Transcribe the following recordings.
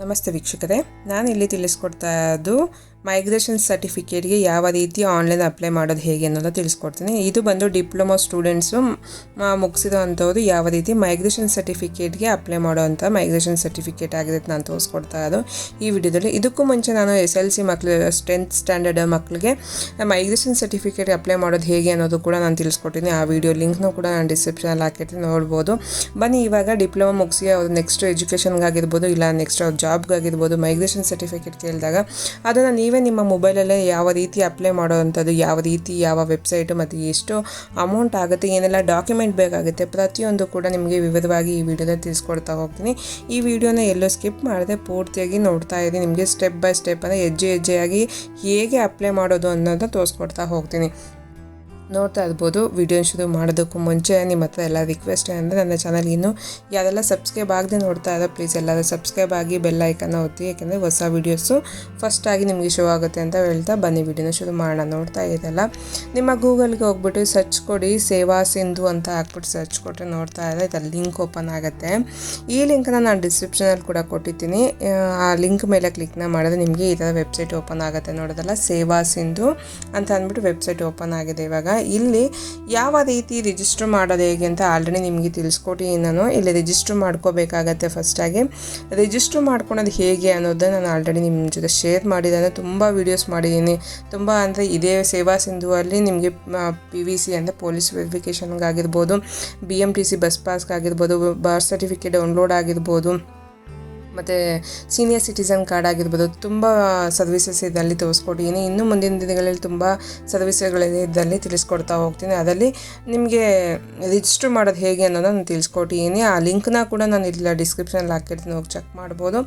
ನಮಸ್ತೆ ವೀಕ್ಷಕರೇ ನಾನು ಇಲ್ಲಿ ತಿಳಿಸ್ಕೊಡ್ತಾ ಇರೋದು ಮೈಗ್ರೇಷನ್ ಸರ್ಟಿಫಿಕೇಟ್ಗೆ ಯಾವ ರೀತಿ ಆನ್ಲೈನ್ ಅಪ್ಲೈ ಮಾಡೋದು ಹೇಗೆ ಅನ್ನೋದು ತಿಳಿಸ್ಕೊಡ್ತೀನಿ. ಇದು ಬಂದು ಡಿಪ್ಲೊಮಾ ಸ್ಟೂಡೆಂಟ್ಸು ಮುಗಿಸಿರೋ ಅಂಥವ್ರು ಯಾವ ರೀತಿ ಮೈಗ್ರೇಷನ್ ಸರ್ಟಿಫಿಕೇಟ್ಗೆ ಅಪ್ಲೈ ಮಾಡೋವಂಥ ಮೈಗ್ರೇಷನ್ ಸರ್ಟಿಫಿಕೇಟ್ ಆಗಿರುತ್ತೆ ನಾನು ತೋರಿಸ್ಕೊಡ್ತಾ ಇರೋದು. ಈ ವಿಡಿಯೋದಲ್ಲಿ ಇದಕ್ಕೂ ಮುಂಚೆ ನಾನು ಎಸ್ ಎಲ್ ಸಿ ಮಕ್ಕಳು ಟೆಂತ್ ಸ್ಟ್ಯಾಂಡರ್ಡ್ ಮಕ್ಕಳಿಗೆ ಮೈಗ್ರೇಷನ್ ಸರ್ಟಿಫಿಕೇಟ್ ಅಪ್ಲೈ ಮಾಡೋದು ಹೇಗೆ ಅನ್ನೋದು ಕೂಡ ನಾನು ತಿಳಿಸ್ಕೊಟ್ಟಿದ್ದೀನಿ. ಆ ವಿಡಿಯೋ ಲಿಂಕ್ನೂ ಕೂಡ ನಾನು ಡಿಸ್ಕ್ರಿಪ್ಷನಲ್ಲಿ ಹಾಕಿರ್ತೀನಿ, ನೋಡ್ಬೋದು. ಬನ್ನಿ, ಇವಾಗ ಡಿಪ್ಲೊಮಾ ಮುಗಿಸಿ ಅವ್ರು ನೆಕ್ಸ್ಟ್ ಎಜುಕೇಷನ್ಗಾಗಿರ್ಬೋದು ಇಲ್ಲ ನೆಕ್ಸ್ಟ್ ಅವ್ರ ಜಾಬ್ಗಾಗಿರ್ಬೋದು ಮೈಗ್ರೇಷನ್ ಸರ್ಟಿಫಿಕೇಟ್ ಕೇಳಿದಾಗ ಅದನ್ನು ನೀವೇ ನಿಮ್ಮ ಮೊಬೈಲಲ್ಲೇ ಯಾವ ರೀತಿ ಅಪ್ಲೈ ಮಾಡೋವಂಥದ್ದು, ಯಾವ ರೀತಿ ಯಾವ ವೆಬ್ಸೈಟು ಮತ್ತು ಎಷ್ಟು ಅಮೌಂಟ್ ಆಗುತ್ತೆ, ಏನೆಲ್ಲ ಡಾಕ್ಯುಮೆಂಟ್ ಬೇಕಾಗುತ್ತೆ, ಪ್ರತಿಯೊಂದು ಕೂಡ ನಿಮಗೆ ವಿವರವಾಗಿ ಈ ವಿಡಿಯೋದಲ್ಲಿ ತಿಳಿಸ್ಕೊಡ್ತಾ ಹೋಗ್ತೀನಿ. ಈ ವಿಡಿಯೋನ ಎಲ್ಲೂ ಸ್ಕಿಪ್ ಮಾಡದೆ ಪೂರ್ತಿಯಾಗಿ ನೋಡ್ತಾ ಇದ್ದೀನಿ ನಿಮಗೆ ಸ್ಟೆಪ್ ಬೈ ಸ್ಟೆಪ್ ಅಂದರೆ ಹೆಜ್ಜೆ ಹೆಜ್ಜೆಯಾಗಿ ಹೇಗೆ ಅಪ್ಲೈ ಮಾಡೋದು ಅನ್ನೋದನ್ನ ತೋರಿಸ್ಕೊಡ್ತಾ ಹೋಗ್ತೀನಿ. ನೋಡ್ತಾ ಇರ್ಬೋದು. ವಿಡಿಯೋ ಶುರು ಮಾಡೋದಕ್ಕೂ ಮುಂಚೆ ನಿಮ್ಮ ಹತ್ರ ಎಲ್ಲ ರಿಕ್ವೆಸ್ಟ್ ಅಂದರೆ ನನ್ನ ಚಾನಲ್ ಇನ್ನೂ ಯಾರೆಲ್ಲ ಸಬ್ಸ್ಕ್ರೈಬ್ ಆಗದೆ ನೋಡ್ತಾ ಇರೋ ಪ್ಲೀಸ್ ಎಲ್ಲರೂ ಸಬ್ಸ್ಕ್ರೈಬ್ ಆಗಿ ಬೆಲ್ ಐಕನ್ನ ಒತ್ತಿ. ಯಾಕೆಂದರೆ ಹೊಸ ವೀಡಿಯೋಸು ಫಸ್ಟಾಗಿ ನಿಮಗೆ ಶೋ ಆಗುತ್ತೆ ಅಂತ ಹೇಳ್ತಾ ಬನ್ನಿ. ವಿಡಿಯೋನ ಶುರು ಮಾಡೋಣ. ನೋಡ್ತಾ ಇದ್ದಲ್ಲ ನಿಮ್ಮ ಗೂಗಲ್ಗೆ ಹೋಗ್ಬಿಟ್ಟು ಸರ್ಚ್ ಕೊಡಿ. ಸೇವಾ ಸಿಂಧು ಅಂತ ಹಾಕ್ಬಿಟ್ಟು ಸರ್ಚ್ ಕೊಟ್ಟರೆ ನೋಡ್ತಾ ಇದ್ದರೆ ಇದರಲ್ಲಿ ಲಿಂಕ್ ಓಪನ್ ಆಗುತ್ತೆ. ಈ ಲಿಂಕನ್ನು ನಾನು ಡಿಸ್ಕ್ರಿಪ್ಷನಲ್ಲಿ ಕೂಡ ಕೊಟ್ಟಿದ್ದೀನಿ. ಆ ಲಿಂಕ್ ಮೇಲೆ ಕ್ಲಿಕ್ನ ಮಾಡಿದ್ರೆ ನಿಮಗೆ ಈ ಥರ ವೆಬ್ಸೈಟ್ ಓಪನ್ ಆಗುತ್ತೆ ನೋಡೋದಲ್ಲ. ಸೇವಾ ಸಿಂಧು ಅಂತ ಅಂದ್ಬಿಟ್ಟು ವೆಬ್ಸೈಟ್ ಓಪನ್ ಆಗಿದೆ ಇವಾಗ. ಇಲ್ಲಿ ಯಾವ ರೀತಿ ರಿಜಿಸ್ಟರ್ ಮಾಡೋದು ಹೇಗೆ ಅಂತ ಆಲ್ರೆಡಿ ನಿಮಗೆ ತಿಳಿಸ್ಕೊಟ್ಟಿದ್ದೀನಿ ನಾನು ಇಲ್ಲಿ ರಿಜಿಸ್ಟರ್ ಮಾಡ್ಕೋಬೇಕಾಗತ್ತೆ ಫಸ್ಟಾಗಿ ರಿಜಿಸ್ಟರ್ ಮಾಡ್ಕೊಳೋದು ಹೇಗೆ ಅನ್ನೋದನ್ನ ನಾನು ಆಲ್ರೆಡಿ ನಿಮ್ಮ ಜೊತೆ ಶೇರ್ ಮಾಡಿದ್ದಾನೆ. ತುಂಬ ವೀಡಿಯೋಸ್ ಮಾಡಿದ್ದೀನಿ. ತುಂಬ ಅಂದರೆ ಇದೇ ಸೇವಾ ಸಿಂಧುವಲ್ಲಿ ನಿಮಗೆ ಪಿ ವಿ ಸಿ ಅಂದರೆ police ವೆರಿಫಿಕೇಷನ್ಗಾಗಿರ್ಬೋದು B M T C bus ಪಾಸ್ಗಾಗಿರ್ಬೋದು birth certificate download ಆಗಿರ್ಬೋದು ಮತ್ತು ಸೀನಿಯರ್ ಸಿಟಿಸನ್ ಕಾರ್ಡ್ ಆಗಿರ್ಬೋದು, ತುಂಬ ಸರ್ವಿಸಸ್ ಇದರಲ್ಲಿ ತೋರಿಸ್ಕೊಟ್ಟಿದ್ದೀನಿ. ಇನ್ನು ಮುಂದಿನ ದಿನಗಳಲ್ಲಿ ತುಂಬ ಸರ್ವಿಸ್ಗಳಿದೆ ಇದ್ದಲ್ಲಿ ತಿಳಿಸ್ಕೊಡ್ತಾ ಹೋಗ್ತೀನಿ. ಅದರಲ್ಲಿ ನಿಮಗೆ ರಿಜಿಸ್ಟರ್ ಮಾಡೋದು ಹೇಗೆ ಅನ್ನೋದನ್ನು ನಾನು ತಿಳಿಸ್ಕೊಟ್ಟಿದ್ದೀನಿ. ಆ ಲಿಂಕ್ನ ಕೂಡ ನಾನು ಇಲ್ಲ ಡಿಸ್ಕ್ರಿಪ್ಷನಲ್ಲಿ ಹಾಕಿರ್ತೀನಿ, ಹೋಗಿ ಚೆಕ್ ಮಾಡ್ಬೋದು.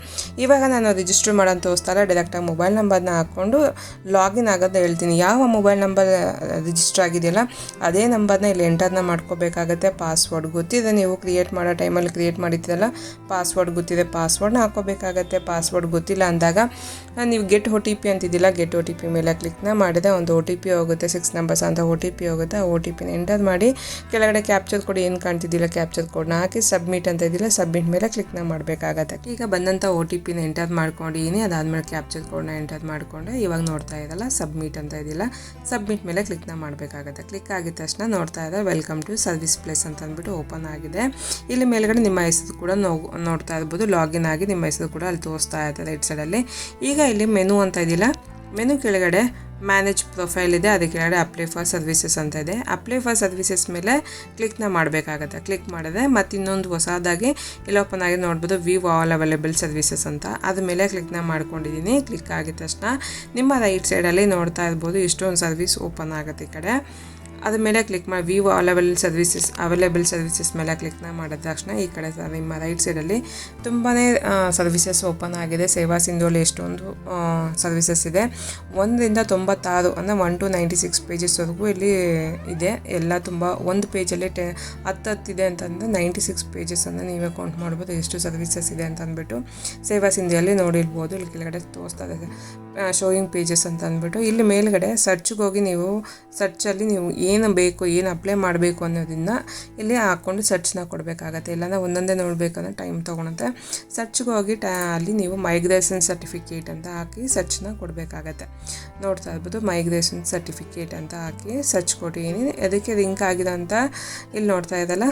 ಇವಾಗ ನಾನು ರಿಜಿಸ್ಟರ್ ಮಾಡೋದು ತೋರಿಸ್ತಾರೆ ಡೈರೆಕ್ಟಾಗಿ ಮೊಬೈಲ್ ನಂಬರ್ನ ಹಾಕ್ಕೊಂಡು ಲಾಗಿನ್ ಆಗೋದು ಹೇಳ್ತೀನಿ. ಯಾವ ಮೊಬೈಲ್ ನಂಬರ್ ರಿಜಿಸ್ಟರ್ ಆಗಿದೆಯಲ್ಲ, ಅದೇ ನಂಬರ್ನ ಇಲ್ಲಿ ಎಂಟರ್ನ ಮಾಡ್ಕೋಬೇಕಾಗತ್ತೆ. ಪಾಸ್ವರ್ಡ್ ಗೊತ್ತಿದೆ, ನೀವು ಕ್ರಿಯೇಟ್ ಮಾಡೋ ಟೈಮಲ್ಲಿ ಕ್ರಿಯೇಟ್ ಮಾಡಿದ್ದೀರಲ್ಲ ಪಾಸ್ವರ್ಡ್ ಗೊತ್ತಿದೆ ಪಾಸ್ವರ್ಡ್ನ ಹಾಕೋಬೇಕಾಗತ್ತೆ ಪಾಸ್ವರ್ಡ್ ಗೊತ್ತಿಲ್ಲ ಅಂದಾಗ ನೀವು ಗೆಟ್ ಒ ಟಿ ಪಿ ಅಂತಿದ್ದಿಲ್ಲ ಗೆಟ್ ಒ ಟಿ ಪಿ ಮೇಲೆ ಕ್ಲಿಕ್ನ ಮಾಡಿದೆ, ಒಂದು ಒ ಟಿ ಪಿ ಹೋಗುತ್ತೆ ಸಿಕ್ಸ್ ನಂಬರ್ಸ್ ಅಂತ ಒ ಟಿ ಪಿ ಹೋಗುತ್ತೆ, ಆ ಒ ಟಿ ಪಿನ ಎಂಟರ್ ಮಾಡಿ, ಕೆಳಗಡೆ ಕ್ಯಾಪ್ಚರ್ ಕೋಡ್ ಏನು ಕಾಣ್ತಿದ್ದಿಲ್ಲ ಕ್ಯಾಪ್ಚರ್ ಕೋಡ್ನ ಹಾಕಿ ಸಬ್ಮಿಟ್ ಅಂತ ಇದ್ದಿಲ್ಲ ಸಬ್ಮಿಟ್ ಮೇಲೆ ಕ್ಲಿಕ್ನ ಮಾಡಬೇಕಾಗತ್ತೆ. ಈಗ ಬಂದಂಥ ಒ ಟಿ ಪಿನ ಎಂಟರ್ ಮಾಡ್ಕೊಂಡಿದ್ದೀನಿ ಅದಾದಮೇಲೆ ಕ್ಯಾಪ್ಚರ್ ಕೋಡ್ನ ಎಂಟರ್ ಮಾಡಿಕೊಂಡೆ, ಇವಾಗ ನೋಡ್ತಾ ಇದ್ದಲ್ಲ ಸಬ್ಮಿಟ್ ಅಂತ ಇದ್ದಿಲ್ಲ ಸಬ್ಮಿಟ್ ಮೇಲೆ ಕ್ಲಿಕ್ನ ಮಾಡಬೇಕಾಗತ್ತೆ. ಕ್ಲಿಕ್ ಆಗಿದ ತಕ್ಷಣ ನೋಡ್ತಾ ಇದ್ದೆ ವೆಲ್ಕಮ್ ಟು ಸರ್ವಿಸ್ ಪ್ಲೇಸ್ ಅಂತ ಅಂದ್ಬಿಟ್ಟು ಓಪನ್ ಆಗಿದೆ. ಇಲ್ಲಿ ಮೇಲ್ಗಡೆ ನಿಮ್ಮ ಹೆಸರು ಕೂಡ ನೋಡ್ತಾ ಇರ್ಬೋದು ಲಾಗಿನ್ ಆಗಿ ನಿಮ್ಮ ಹೆಸರು ಕೂಡ ಅಲ್ಲಿ ತೋರಿಸ್ತಾ ಇರ್ತದೆ ರೈಟ್ ಸೈಡಲ್ಲಿ ಈಗ ಇಲ್ಲಿ ಮೆನು ಅಂತ ಇದೆಯಲ್ಲ ಮೆನು ಕೆಳಗಡೆ ಮ್ಯಾನೇಜ್ ಪ್ರೊಫೈಲ್ ಇದೆ ಅದಕ್ಕೆ ಕೆಳಗಡೆ ಅಪ್ಲೈ ಫಾರ್ ಸರ್ವಿಸಸ್ ಅಂತ ಇದೆ. ಅಪ್ಲೈ ಫಾರ್ ಸರ್ವಿಸಸ್ ಮೇಲೆ ಕ್ಲಿಕ್ನ ಮಾಡಬೇಕಾಗತ್ತೆ. ಕ್ಲಿಕ್ ಮಾಡಿದ್ರೆ ಮತ್ತು ಇನ್ನೊಂದು ಹೊಸದಾಗಿ ಇಲ್ಲಿ ಓಪನ್ ಆಗಿ ನೋಡ್ಬೋದು ವಿವ್ ಆಲ್ ಅವೈಲೇಬಲ್ ಸರ್ವಿಸಸ್ ಅಂತ. ಅದ ಮೇಲೆ ಕ್ಲಿಕ್ನ ಮಾಡ್ಕೊಂಡಿದ್ದೀನಿ. ಕ್ಲಿಕ್ ಆಗಿದ ತಕ್ಷಣ ನಿಮ್ಮ ರೈಟ್ ಸೈಡಲ್ಲಿ ನೋಡ್ತಾ ಇರ್ಬೋದು, ಇಷ್ಟೊಂದು ಸರ್ವಿಸ್ ಓಪನ್ ಆಗುತ್ತೆ ಈ ಕಡೆ. ಅದ್ರ ಮೇಲೆ ಕ್ಲಿಕ್ ಮಾಡಿ view available services available services ಮೇಲೆ ಕ್ಲಿಕ್ನ ಮಾಡಿದ ತಕ್ಷಣ ಈ ಕಡೆ ನಿಮ್ಮ ರೈಟ್ ಸೈಡಲ್ಲಿ ತುಂಬಾ ಸರ್ವಿಸಸ್ ಓಪನ್ ಆಗಿದೆ. ಸೇವಾ ಸಿಂಧುವಲ್ಲಿ ಎಷ್ಟೊಂದು ಸರ್ವಿಸಸ್ ಇದೆ. ಒಂದರಿಂದ ತೊಂಬತ್ತಾರು, ಅಂದರೆ ಒನ್ ಟು ನೈಂಟಿ ಸಿಕ್ಸ್ ಪೇಜಸ್ವರೆಗೂ ಇಲ್ಲಿ ಇದೆ. ಎಲ್ಲ ತುಂಬ, ಒಂದು ಪೇಜಲ್ಲಿ ಟೆ ಹತ್ತು ಹತ್ತಿದೆ ಅಂತಂದರೆ ನೈಂಟಿ ಸಿಕ್ಸ್ ಪೇಜಸನ್ನು ನೀವೇ ಕೌಂಟ್ ಮಾಡ್ಬೋದು ಎಷ್ಟು ಸರ್ವಿಸಸ್ ಇದೆ ಅಂತ ಅಂದ್ಬಿಟ್ಟು ಸೇವಾ ಸಿಂಧಿಯಲ್ಲಿ ನೋಡಿರ್ಬೋದು. ಇಲ್ಲಿ ಕೆಳಗಡೆ ತೋರಿಸ್ತಾ ಇದೆ ಶೋಯಿಂಗ್ ಪೇಜಸ್ ಅಂತ ಅಂದ್ಬಿಟ್ಟು ಇಲ್ಲಿ ಮೇಲ್ಗಡೆ ಸರ್ಚ್ಗೆ ಹೋಗಿ ನೀವು ಸರ್ಚಲ್ಲಿ ನೀವು ಬೇಕು, ಏನು ಅಪ್ಲೈ ಮಾಡಬೇಕು ಅನ್ನೋದನ್ನ ಇಲ್ಲಿ ಹಾಕ್ಕೊಂಡು ಸರ್ಚ್ನ ಕೊಡಬೇಕಾಗತ್ತೆ. ಇಲ್ಲಾಂದ್ರೆ ಒಂದೊಂದೇ ನೋಡಬೇಕಂದ್ರೆ ಟೈಮ್ ತೊಗೊಳುತ್ತೆ. ಸರ್ಚ್ಗೆ ಹೋಗಿ ಟ್ಯಾ ಅಲ್ಲಿ ನೀವು ಮೈಗ್ರೇಷನ್ ಸರ್ಟಿಫಿಕೇಟ್ ಅಂತ ಹಾಕಿ ಸರ್ಚ್ನ ಕೊಡಬೇಕಾಗತ್ತೆ. ನೋಡ್ತಾ ಇರ್ಬೋದು ಮೈಗ್ರೇಷನ್ ಸರ್ಟಿಫಿಕೇಟ್ ಅಂತ ಹಾಕಿ ಸರ್ಚ್ ಕೊಟ್ಟಿದ್ದೀನಿ ಅದಕ್ಕೆ ಲಿಂಕ್ ಆಗಿದೆ ಅಂತ ಇಲ್ಲಿ ನೋಡ್ತಾ ಇದ್ದಲ್ಲ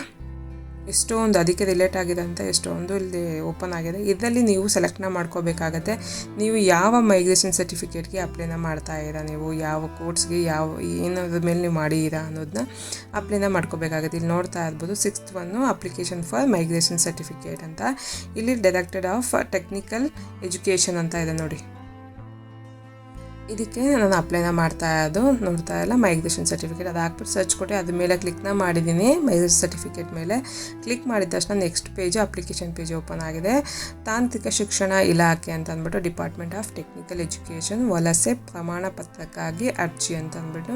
ಎಷ್ಟೊಂದು ಅದಕ್ಕೆ ರಿಲೇಟ್ ಆಗಿದೆ ಅಂತ ಎಷ್ಟೊಂದು ಇಲ್ಲಿ ಓಪನ್ ಆಗಿದೆ. ಇದರಲ್ಲಿ ನೀವು ಸೆಲೆಕ್ಟ್ನ ಮಾಡ್ಕೋಬೇಕಾಗತ್ತೆ. ನೀವು ಯಾವ ಮೈಗ್ರೇಷನ್ ಸರ್ಟಿಫಿಕೇಟ್ಗೆ ಅಪ್ಲೈನ ಮಾಡ್ತಾ ಇದ್ದೀರಾ ನೀವು? ಯಾವ ಕೋರ್ಸ್ಗೆ ಯಾವ ಏನಾದ್ರ ಮೇಲೆ ನೀವು ಮಾಡಿದ್ದೀರಾ ಅನ್ನೋದನ್ನ ಅಪ್ಲೈನ ಮಾಡ್ಕೋಬೇಕಾಗುತ್ತೆ. ಇಲ್ಲಿ ನೋಡ್ತಾ ಇರ್ಬೋದು sixth one application for migration certificate ಅಂತ. ಇಲ್ಲಿ ಡೈರೆಕ್ಟೆಡ್ ಆಫ್ ಟೆಕ್ನಿಕಲ್ ಎಜುಕೇಷನ್ ಅಂತ ಇದೆ ನೋಡಿ. ಇದಕ್ಕೆ ನಾನು ಅಪ್ಲೈನ ಮಾಡ್ತಾ ಇರೋದು. ನೋಡ್ತಾ ಇಲ್ಲ ಮೈಗ್ರೇಷನ್ ಸರ್ಟಿಫಿಕೇಟ್ ಅದು ಹಾಕ್ಬಿಟ್ಟು ಸರ್ಚ್ ಕೊಟ್ಟು ಅದ್ರ ಮೇಲೆ ಕ್ಲಿಕ್ನ ಮಾಡಿದ್ದೀನಿ ಮೈಗ್ರೇಷನ್ ಸರ್ಟಿಫಿಕೇಟ್ ಮೇಲೆ ಕ್ಲಿಕ್ ಮಾಡಿದ ತಕ್ಷಣ next page application page open ಆಗಿದೆ. ತಾಂತ್ರಿಕ ಶಿಕ್ಷಣ ಇಲಾಖೆ ಅಂತ ಅಂದ್ಬಿಟ್ಟು ಡಿಪಾರ್ಟ್ಮೆಂಟ್ ಆಫ್ ಟೆಕ್ನಿಕಲ್ ಎಜುಕೇಷನ್ ವಲಸೆ ಪ್ರಮಾಣ ಪತ್ರಕ್ಕಾಗಿ ಅರ್ಜಿ ಅಂತ ಅಂದ್ಬಿಟ್ಟು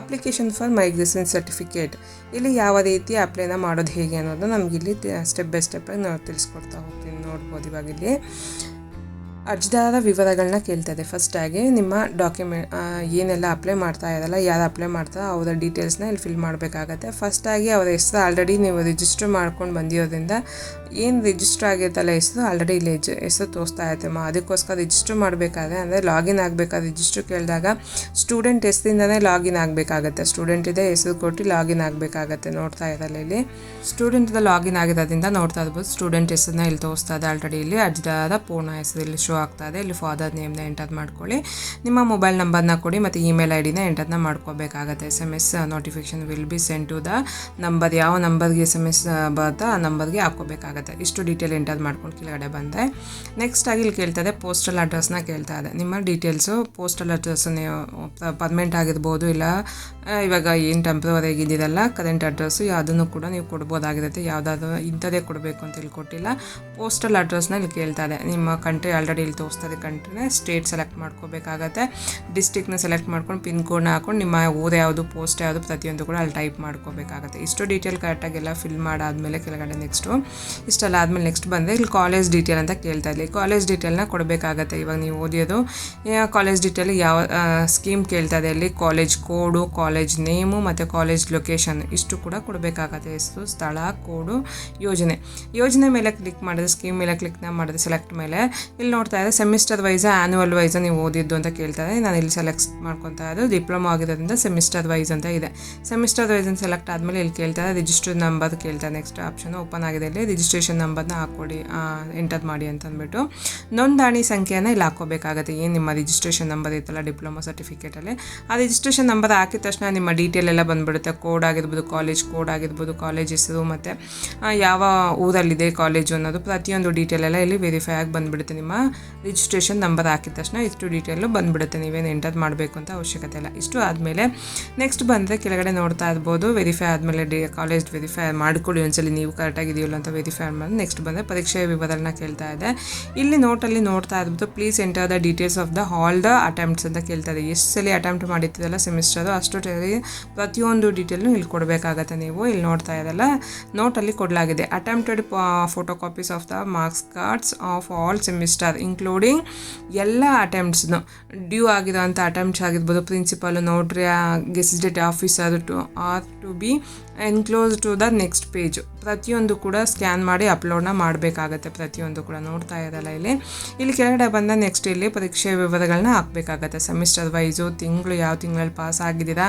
ಅಪ್ಲಿಕೇಶನ್ ಫಾರ್ ಮೈಗ್ರೇಷನ್ ಸರ್ಟಿಫಿಕೇಟ್ ಇಲ್ಲಿ ಯಾವ ರೀತಿ ಅಪ್ಲೈನ ಮಾಡೋದು ಹೇಗೆ ಅನ್ನೋದು ನಮಗಿಲ್ಲಿ ಸ್ಟೆಪ್ ಬೈ ಸ್ಟೆಪ್ಪಾಗಿ ನಾವು ತಿಳಿಸ್ಕೊಡ್ತಾ ಹೋಗ್ತೀನಿ ನೋಡ್ಬೋದು ಇವಾಗ ಇಲ್ಲಿ ವಿವರಗಳನ್ನ ಕೇಳ್ತದೆ ಫಸ್ಟಾಗಿ ನಿಮ್ಮ ಡಾಕ್ಯುಮೆಂಟ್ ಏನೆಲ್ಲ ಅಪ್ಲೈ ಮಾಡ್ತಾ ಇರಲ್ಲ ಯಾರು ಅಪ್ಲೈ ಮಾಡ್ತಾರೋ ಅವರ ಡೀಟೇಲ್ಸ್ನ ಇಲ್ಲಿ ಫಿಲ್ ಮಾಡಬೇಕಾಗತ್ತೆ. ಫಸ್ಟಾಗಿ ಅವರ ಹೆಸರು ಆಲ್ರೆಡಿ ನೀವು ರಿಜಿಸ್ಟರ್ ಮಾಡ್ಕೊಂಡು ಬಂದಿರೋದ್ರಿಂದ ಏನು ರಿಜಿಸ್ಟರ್ ಆಗಿರ್ತಲ್ಲ ಹೆಸರು ಆಲ್ರೆಡಿ ಇಲ್ಲಿ ಹೆಸರು ತೋರಿಸ್ತಾ ಇರುತ್ತೆ. ಮಾ, ಅದಕ್ಕೋಸ್ಕರ ರಿಜಿಸ್ಟರ್ ಮಾಡಬೇಕಾದ್ರೆ, ಅಂದರೆ ಲಾಗಿನ್ ಆಗಬೇಕಾದ ರಿಜಿಸ್ಟರ್ ಕೇಳಿದಾಗ ಸ್ಟೂಡೆಂಟ್ ಹೆಸರಿಂದನೇ ಲಾಗಿನ್ ಆಗಬೇಕಾಗತ್ತೆ. ಸ್ಟೂಡೆಂಟ್ ಇದೆ, ಹೆಸರು ಕೊಟ್ಟು ಲಾಗಿನ್ ಆಗಬೇಕಾಗತ್ತೆ. ನೋಡ್ತಾ ಇರಲ್ಲ ಇಲ್ಲಿ. ಸ್ಟೂಡೆಂಟ್ ಲಾಗಿನ್ ಆಗಿರೋದ್ರಿಂದ ನೋಡ್ತಾ ಇರ್ಬೋದು. ಸ್ಟೂಡೆಂಟ್ ಹೆಸರನ್ನ ಇಲ್ಲಿ ತೋರಿಸ್ತಾ ಇದೆ ಆಲ್ರೆಡಿ ಇಲ್ಲಿ. ಅರ್ಜಿದಾರ ಪೂರ್ಣ ಹೆಸರು ಇಲ್ಲಿ ಶೋ ಆಗ್ತಾ ಇದೆ ಇಲ್ಲಿ ಫಾದರ್ ನೇಮ್ನ ಎಂಟರ್ ಮಾಡ್ಕೊಳ್ಳಿ. ನಿಮ್ಮ ಮೊಬೈಲ್ ನಂಬರ್ನ ಕೊಡಿ ಮತ್ತು ಇಮೇಲ್ ಐ ಡಿನ ಎಂಟರ್ನ ಮಾಡ್ಕೋಬೇಕಾಗತ್ತೆ S M S notification will be sent to the number ಯಾವ ನಂಬರ್ಗೆ ಎಸ್ ಎಂ ಎಸ್ ಬರುತ್ತೆ ಆ ನಂಬರ್ಗೆ ಹಾಕೋಬೇಕಾಗತ್ತೆ ಇಷ್ಟು ಡೀಟೇಲ್ ಎಂಟರ್ ಮಾಡ್ಕೊಂಡು ಕೆಳಗಡೆ ಬಂದೆ ನೆಕ್ಸ್ಟ್ ಆಗಿ ಇಲ್ಲಿ ಕೇಳ್ತಾ ಇದೆ ಪೋಸ್ಟಲ್ ಅಡ್ರೆಸ್ನ ಕೇಳ್ತಾ ಇದೆ ನಿಮ್ಮ ಡೀಟೇಲ್ಸು ಪೋಸ್ಟಲ್ ಅಡ್ರೆಸ್ ನೀವು ಪರ್ಮನೆಂಟ್ ಆಗಿರ್ಬೋದು ಇಲ್ಲ ಆ, ಇವಾಗ ಏನು ಟೆಂಪ್ರವರಿ ಇದ್ದಿದ್ದಲ್ಲ ಕರೆಂಟ್ ಅಡ್ರೆಸ್ಸು ಯಾವುದನ್ನು ಕೂಡ ನೀವು ಕೊಡ್ಬೋದಾಗಿರುತ್ತೆ. ಯಾವುದಾದ್ರು ಇಂಥದ್ದೇ ಕೊಡಬೇಕು ಅಂತ ಇಲ್ಲಿ ಕೊಟ್ಟಿಲ್ಲ. ಪೋಸ್ಟಲ್ ಅಡ್ರೆಸ್ನ ಇಲ್ಲಿ ಕೇಳ್ತಾ ಇದೆ ನಿಮ್ಮ ಕಂಟ್ರಿ ಆಲ್ರೆಡಿ ಇಲ್ಲಿ ತೋರಿಸ್ತಾ ಇದೆ ಕಂಟ್ರಿನ, ಸ್ಟೇಟ್ ಸೆಲೆಕ್ಟ್ ಮಾಡ್ಕೋಬೇಕಾಗತ್ತೆ. ಡಿಸ್ಟಿಕ್ನ ಸೆಲೆಕ್ಟ್ ಮಾಡ್ಕೊಂಡು ಪಿನ್ ಕೋಡ್ನ ಹಾಕೊಂಡು ನಿಮ್ಮ ಓದು ಯಾವುದು, ಪೋಸ್ಟ್ ಯಾವುದು ಪ್ರತಿಯೊಂದು ಕೂಡ ಅಲ್ಲಿ ಟೈಪ್ ಮಾಡ್ಕೋಬೇಕಾಗತ್ತೆ. ಇಷ್ಟು ಡೀಟೇಲ್ ಕರೆಕ್ಟಾಗೆಲ್ಲ ಫಿಲ್ ಮಾಡಾದಮೇಲೆ ಕೆಳಗಡೆ ನೆಕ್ಸ್ಟು. ಇಷ್ಟೆಲ್ಲ ಆದಮೇಲೆ ನೆಕ್ಸ್ಟ್ ಬಂದರೆ ಇಲ್ಲಿ ಕಾಲೇಜ್ ಡೀಟೇಲ್ ಅಂತ ಕೇಳ್ತಾ ಇಲ್ಲಿ ಕಾಲೇಜ್ ಡೀಟೇಲ್ನ ಕೊಡಬೇಕಾಗತ್ತೆ ಇವಾಗ ನೀವು ಓದಿಯೋದು. ಕಾಲೇಜ್ ಡೀಟೇಲ್ ಯಾವ ಸ್ಕೀಮ್ ಕೇಳ್ತಾ ಇದೆ ಇಲ್ಲಿ ಕಾಲೇಜ್ ಕೋಡು, ಕಾಲೇಜ್ ನೇಮು ಮತ್ತು ಕಾಲೇಜ್ ಲೊಕೇಶನ್ ಇಷ್ಟು ಕೂಡ ಕೊಡಬೇಕಾಗತ್ತೆ. ಇಷ್ಟು ಸ್ಥಳ, ಕೋಡು, ಯೋಜನೆ. ಯೋಜನೆ ಮೇಲೆ ಕ್ಲಿಕ್ ಮಾಡಿದ್ರೆ, ಸ್ಕೀಮ್ ಮೇಲೆ ಕ್ಲಿಕ್ನ ಮಾಡಿದ್ರೆ, ಸೆಲೆಕ್ಟ್ ಮೇಲೆ. ಇಲ್ಲಿ ನೋಡ್ತಾ ಇದ್ದಾರೆ ಸೆಮಿಸ್ಟರ್ ವೈಸ ಆನ್ಯುವಲ್ ವೈಸ ನೀವು ಓದಿದ್ದು ಅಂತ ಕೇಳ್ತಾರೆ ನಾನು ಇಲ್ಲಿ ಸೆಲೆಕ್ಟ್ ಮಾಡ್ಕೊತಾ ಇರೋದು. ಡಿಪ್ಲೊಮಾ ಆಗಿರೋದ್ರಿಂದ ಸೆಮಿಸ್ಟರ್ ವೈಸ್ ಅಂತ ಇದೆ. ಸೆಮಿಸ್ಟರ್ ವೈಸ್ ಅಂತ ಸೆಲೆಕ್ಟ್ ಆದಮೇಲೆ ಇಲ್ಲಿ ಕೇಳ್ತಾರೆ ರಿಜಿಸ್ಟರ್ ನಂಬರ್ ಕೇಳ್ತಾರೆ ನೆಕ್ಸ್ಟ್ ಆಪ್ಷನ್ ಓಪನ್ ಆಗಿದೆ ಇಲ್ಲಿ. ರಿಜಿಸ್ಟ್ರೇಷನ್ ನಂಬರ್ನ ಹಾಕ್ಕೊಡಿ ಎಂಟರ್ ಮಾಡಿ ಅಂತ ಅಂದ್ಬಿಟ್ಟು. ನೋಂದಣಿ ಸಂಖ್ಯೆನ ಇಲ್ಲಿ ಹಾಕೋಬೇಕಾಗುತ್ತೆ. ಏನು ನಿಮ್ಮ ರಿಜಿಸ್ಟ್ರೇಷನ್ ನಂಬರ್ ಇತ್ತಲ್ಲ ಡಿಪ್ಲೊಮಾ ಸರ್ಟಿಫಿಕೇಟಲ್ಲಿ ಆ ರಿಜಿಸ್ಟ್ರೇಷನ್ ನಂಬರ್ ಹಾಕಿದ ತಕ್ಷಣ ನಿಮ್ಮ ಡೀಟೇಲ್ ಎಲ್ಲ ಬಂದ್ಬಿಡುತ್ತೆ. ಕೋಡ್ ಆಗಿರ್ಬೋದು ಕಾಲೇಜ್ ಕೋಡ್ ಆಗಿರ್ಬೋದು ಕಾಲೇಜ್ ಹೆಸರು ಮತ್ತು ಯಾವ ಊರಲ್ಲಿದೆ ಕಾಲೇಜು ಅನ್ನೋದು ಪ್ರತಿಯೊಂದು ಡೀಟೇಲ್ ಎಲ್ಲ ಇಲ್ಲಿ ವೆರಿಫೈ ಆಗಿ ಬಂದ್ಬಿಡುತ್ತೆ ನಿಮ್ಮ ರಿಜಿಸ್ಟ್ರೇಷನ್ ನಂಬರ್ ಹಾಕಿದ ತಕ್ಷಣ ಇಷ್ಟು ಡೀಟೇಲು ಬಂದುಬಿಡುತ್ತೆ. ನೀವೇನು ಎಂಟರ್ ಮಾಡಬೇಕು ಅಂತ ಅವಶ್ಯಕತೆ ಇಲ್ಲ. ಇಷ್ಟು ಆದಮೇಲೆ ನೆಕ್ಸ್ಟ್ ಬಂದರೆ ಕೆಳಗಡೆ ನೋಡ್ತಾ ಇರ್ಬೋದು. ವೆರಿಫೈ ಆದಮೇಲೆ ಡಿ ಕಾಲೇಜ್ ವೆರಿಫೈ ಮಾಡ್ಕೊಳ್ಳಿ ಒಂದ್ಸಲಿ. ನೀವು ಕರೆಕ್ಟಾಗಿದೆಯಲ್ಲ ಅಂತ ವೆರಿಫೈ ಮಾಡಿ ನೆಕ್ಸ್ಟ್ ಬಂದರೆ ಪರೀಕ್ಷೆಯ ವಿವರನ ಕೇಳ್ತಾ ಇದೆ. ಇಲ್ಲಿ ನೋಟಲ್ಲಿ ನೋಡ್ತಾ ಇರ್ಬೋದು please enter the details of the all the attempts ಅಂತ ಕೇಳ್ತಾ ಇದೆ ಎಷ್ಟು ಸಲ ಅಟೆಂಪ್ಟ್ ಮಾಡಿರ್ತೀರಲ್ಲ ಸೆಮಿಸ್ಟರು ಅಷ್ಟು ಪ್ರತಿಯೊಂದು ಡೀಟೇಲ್ನು ಇಲ್ಲಿ ಕೊಡಬೇಕಾಗತ್ತೆ ನೀವು. ಇಲ್ಲಿ ನೋಡ್ತಾ ಇರಲ್ಲ ನೋಟಲ್ಲಿ ಕೊಡಲಾಗಿದೆ. Attempted photo copies of the marks cards of all semester including ಎಲ್ಲ ಅಟೆಂಪ್ಟ್ಸ್ನು ಡ್ಯೂ ಆಗಿರೋಂಥ ಅಟೆಂಪ್ಟ್ಸ್ ಆಗಿರ್ಬೋದು ಪ್ರಿನ್ಸಿಪಲ್ ನೋಡ್ರಿ office officer to are to be enclose to the next page ಪ್ರತಿಯೊಂದು ಕೂಡ ಸ್ಕ್ಯಾನ್ ಮಾಡಿ ಅಪ್ಲೋಡ್ನ ಮಾಡಬೇಕಾಗತ್ತೆ. ಪ್ರತಿಯೊಂದು ಕೂಡ ನೋಡ್ತಾ ಇರಲ್ಲ ಇಲ್ಲಿ. ಇಲ್ಲಿ ಕೆಳಗಡೆ ಬಂದ ನೆಕ್ಸ್ಟ್ ಇಲ್ಲಿ ಪರೀಕ್ಷೆ ವಿವರಗಳನ್ನ ಹಾಕಬೇಕಾಗತ್ತೆ. ಸೆಮಿಸ್ಟರ್ ವೈಸು ತಿಂಗಳು ಯಾವ ತಿಂಗಳಲ್ಲಿ ಪಾಸ್ ಆಗಿದ್ದೀರಾ,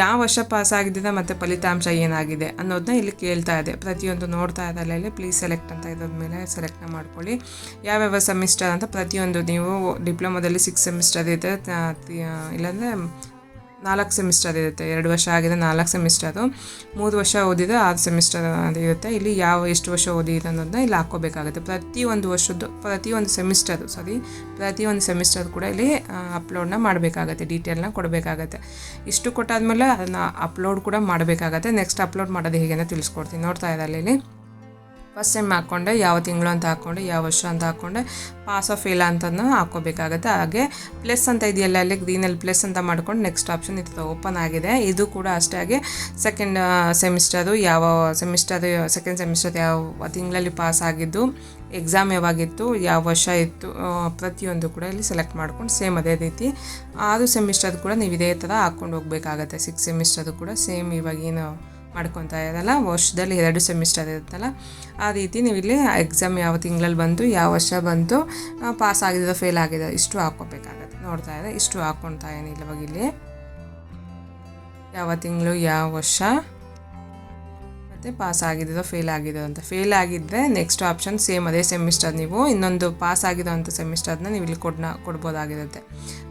ಯಾವ ವರ್ಷ ಪಾಸ್ ಆಗಿದ್ದೀರಾ, ಮತ್ತು ಫಲಿತಾಂಶ ಏನಾಗಿದೆ ಅನ್ನೋದನ್ನ ಇಲ್ಲಿ ಕೇಳ್ತಾ ಇದೆ. ಪ್ರತಿಯೊಂದು ನೋಡ್ತಾ ಇರಲ್ಲ ಇಲ್ಲಿ. ಪ್ಲೀಸ್ ಸೆಲೆಕ್ಟ್ ಅಂತ ಇರೋದ ಮೇಲೆ ಸೆಲೆಕ್ಟ್ನ ಮಾಡ್ಕೊಳ್ಳಿ. ಯಾವ್ಯಾವ ಸೆಮಿಸ್ಟರ್ ಅಂತ ಪ್ರತಿಯೊಂದು ನೀವು ಡಿಪ್ಲೊಮಾದಲ್ಲಿ ಸಿಕ್ಸ್ ಸೆಮಿಸ್ಟರ್ ಇದೆ ಇಲ್ಲಾಂದರೆ ನಾಲ್ಕು ಸೆಮಿಸ್ಟರ್ ಇರುತ್ತೆ ಎರಡು ವರ್ಷ ಆಗಿದೆ, ನಾಲ್ಕು ಸೆಮಿಸ್ಟರು ಮೂರು ವರ್ಷ ಓದಿದ್ರೆ ಆರು ಸೆಮಿಸ್ಟರ್ ಅದು ಇರುತ್ತೆ ಇಲ್ಲಿ ಯಾವ ಎಷ್ಟು ವರ್ಷ ಓದಿದೆ ಅನ್ನೋದನ್ನ ಇಲ್ಲಿ ಹಾಕ್ಕೋಬೇಕಾಗುತ್ತೆ. ಪ್ರತಿಯೊಂದು ವರ್ಷದ್ದು, ಪ್ರತಿಯೊಂದು ಸೆಮಿಸ್ಟರು ಸಾರಿ ಪ್ರತಿಯೊಂದು ಸೆಮಿಸ್ಟರ್ ಕೂಡ ಇಲ್ಲಿ ಅಪ್ಲೋಡ್ನ ಮಾಡಬೇಕಾಗತ್ತೆ ಡೀಟೇಲ್ನ ಕೊಡಬೇಕಾಗತ್ತೆ. ಇಷ್ಟು ಕೊಟ್ಟಾದ್ಮೇಲೆ ಅದನ್ನು ಅಪ್ಲೋಡ್ ಕೂಡ ಮಾಡಬೇಕಾಗತ್ತೆ. ನೆಕ್ಸ್ಟ್ ಅಪ್ಲೋಡ್ ಮಾಡೋದು ಹೇಗೆ ಅಂತ ತಿಳಿಸ್ಕೊಡ್ತೀನಿ. ನೋಡ್ತಾ ಇರಲ್ಲ ಇಲ್ಲಿ. ಫಸ್ಟ್ ಸೆಮ್ ಹಾಕ್ಕೊಂಡೆ ಯಾವ ತಿಂಗಳು ಅಂತ ಹಾಕ್ಕೊಂಡೆ ಯಾವ ವರ್ಷ ಅಂತ ಹಾಕ್ಕೊಂಡೆ ಪಾಸ್ ಆಫ್ ಇಲ್ಲ ಅಂತಂದು ಹಾಕೋಬೇಕಾಗುತ್ತೆ ಹಾಗೆ ಪ್ಲಸ್ ಅಂತ ಇದೆಯಲ್ಲ, ಅಲ್ಲಿ ಗ್ರೀನಲ್ಲಿ ಪ್ಲಸ್ ಅಂತ ಮಾಡ್ಕೊಂಡು ನೆಕ್ಸ್ಟ್ ಆಪ್ಷನ್ ಇತ್ತು ಓಪನ್ ಆಗಿದೆ. ಇದು ಕೂಡ ಅಷ್ಟೇ ಹಾಗೆ ಸೆಕೆಂಡ್ ಸೆಮಿಸ್ಟರು ಯಾವ ಸೆಮಿಸ್ಟರ್ ಸೆಕೆಂಡ್ ಸೆಮಿಸ್ಟರ್ ಯಾವ ತಿಂಗಳಲ್ಲಿ ಪಾಸ್ ಆಗಿದ್ದು ಎಕ್ಸಾಮ್ ಯಾವಾಗಿತ್ತು, ಯಾವ ವರ್ಷ ಇತ್ತು ಪ್ರತಿಯೊಂದು ಕೂಡ ಇಲ್ಲಿ ಸೆಲೆಕ್ಟ್ ಮಾಡ್ಕೊಂಡು ಸೇಮ್ ಅದೇ ರೀತಿ, ಆರು ಸೆಮಿಸ್ಟರ್ ಕೂಡ ನೀವು ಇದೇ ಥರ ಹಾಕ್ಕೊಂಡು ಹೋಗ್ಬೇಕಾಗತ್ತೆ. ಸಿಕ್ಸ್ ಸೆಮಿಸ್ಟರ್ ಕೂಡ ಸೇಮ್ ಇವಾಗ ಏನು ಮಾಡ್ಕೊತಾ ಇರಲ್ಲ ವರ್ಷದಲ್ಲಿ ಎರಡು ಸೆಮಿಸ್ಟರ್ ಇರುತ್ತಲ್ಲ, ಆ ರೀತಿ ನೀವು ಇಲ್ಲಿ ಎಕ್ಸಾಮ್ ಯಾವ ತಿಂಗಳಲ್ಲಿ ಬಂತು, ಯಾವ ವರ್ಷ ಬಂತು ಪಾಸ್ ಆಗಿದ್ದೋ ಫೇಲ್ ಆಗಿದೆ ಇಷ್ಟು ಹಾಕ್ಕೋಬೇಕಾಗತ್ತೆ. ನೋಡ್ತಾ ಇದೆ ಇಷ್ಟು ಹಾಕ್ಕೊಳ್ತಾ ಏನಿಲ್ಲ ಇಲ್ಲಿ. ಯಾವ ತಿಂಗಳು, ಯಾವ ವರ್ಷ? ಮತ್ತು ಪಾಸ್ ಆಗಿದ್ದೋ ಫೇಲ್ ಆಗಿದೋ ಅಂತ. ಫೇಲ್ ಆಗಿದ್ದರೆ ನೆಕ್ಸ್ಟ್ ಆಪ್ಷನ್ ಸೇಮ್ ಅದೇ ಸೆಮಿಸ್ಟರ್ ನೀವು. ಇನ್ನೊಂದು ಪಾಸ್ ಆಗಿರೋ ಅಂಥ ಸೆಮಿಸ್ಟರ್ನ ನೀವು ಇಲ್ಲಿ ಕೊಡ್ನ, ಕೊಡ್ಬೋದಾಗಿರುತ್ತೆ.